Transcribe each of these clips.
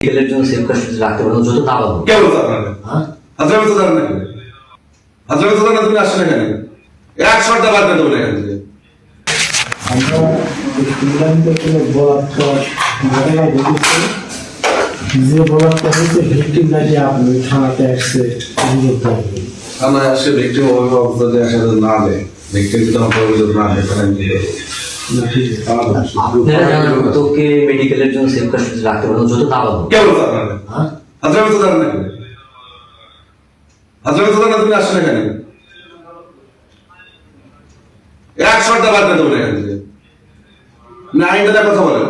মেডিকেলের জন্য safe custody রাখতে পারব যত না পাবো কে বলতো আপনাকে হ্যাঁ? হাজরামি তো জানেন নাকি হাজরামি তো জানেন তুমি আসছো না কেন? এক শর্তে বাদ দেবো না এখান থেকে। আমরা কোনো ঘটনা ঘটেছে যে হয়েছে ভিক্টিম নাকি আপনি থানাতে আসছে অভিযোগ থাকবে ভিক্টিম অভিভাবক যদি একসাথে না দেয়। ভিক্টিম যদি আমাকে অভিযোগ না দেয় তাহলে আমি না। আপনারা তোকে মেডিকেলের জন্য সেফ কাস্টডি রাখতে পারব যত না পাবো কে বলতো আপনাকে হ্যাঁ? হাজরামি তো জানেন নাকি? হাজরামি তো জানেন তুমি আসছো না কেন এক শর্তে বাদ দিয়ে দেবো না এখান থেকে। না আইনটা কথা বলেন।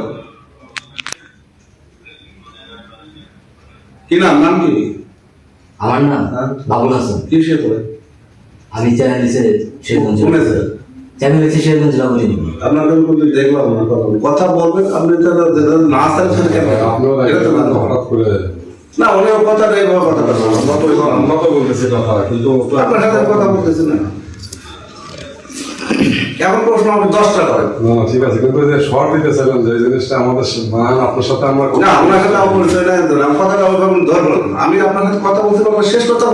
কি নাম? নাম কি? আমার না বাবুল হাসান। কি সে আমি চ্যানেল দিছে শেরগঞ্জ? চ্যানেল দিচ্ছে শেরগঞ্জ আপনাকে কিন্তু দেখলাম না কথা বলবেন। আপনি তো না আসেন কেন? না উনি কথা নেই কথা বলব আমরা তো আমরা তো বলতেছি কথা কিন্তু আপনার সাথে কথা বলতেছি না। এমন প্রশ্ন দশটা করেন না ঠিক আছে কিন্তু যে শর্ট দিতেছিলেন যে জিনিসটা আমাদের মানে আপনার সাথে আমরা না আপনার সাথে আমার পরিচয় নাই আমি কথাটা ওইভাবে ধরবো না। আমি আপনার সাথে কথা বলতে পারব শেষ কথা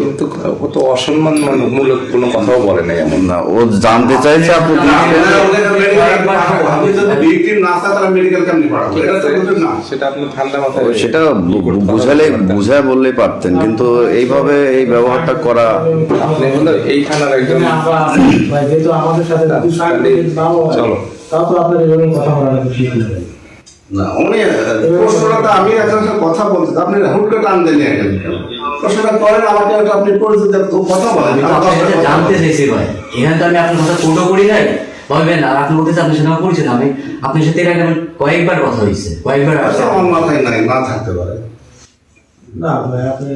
কিন্তু ও তো অসম্মান মূলক কোনো কথাও বলে নাই এমন না ও জানতে চাইছে আপনি না, ওনারা ওদের medical পাঠাবো। আমি যদি victim না থাকি তাহলে medical কেমনে পাঠাবো? এটা তো না। সেটা আপনি ঠান্ডা মাথায় সেটা বুঝালে বুঝায় বললে পারতেন কিন্তু এইভাবে এই ব্যবহারটা করা আপনি হলো এই থানার একজন এখানে আমরা ভাই, যেহেতু আমাদের সাথে হয়, চলো। তাও তো আপনার এভাবে কথা ঠিক না না, উনি, প্রশ্নটা আমি একজনের কথা বলছি আপনি হুট টান দেন এখানে প্রশ্নটা করেন আমাকে একটা আপনি পরিচিত তো কথা বলেন জানতে চাইছি ভাই। এখানে তো আমি আপনার কথা ফটো করি নাই। ভাববেন আর আপনি বলতেছে আপনার সাথে আমার পরিচয় না। আমি আপনার সাথে এর আগে কয়েকবার কথা হয়েছে। কয়েকবার আচ্ছা, আমার মাথায় নাই না থাকতে পারে। না ভাই আপনি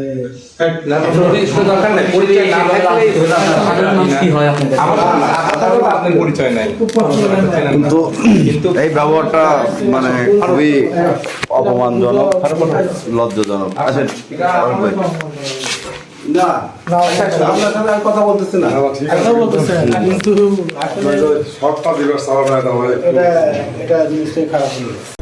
দরকার নাই পরিচয় না থাকলেই হলো আপনার সাধারণ মানুষ কি হয় আপনার কাছে? আমার আপনার হলো আপনার পরিচয় নাই কিন্তু কিন্তু এই ব্যবহারটা মানে খুবই অপমানজনক লজ্জাজনক আচ্ছা না আপনার সাথে আর কথা বলতেছি না কথা কিন্তু শর্টটা দিবার এটা এটা এটা জিনিসটাই খারাপ হলো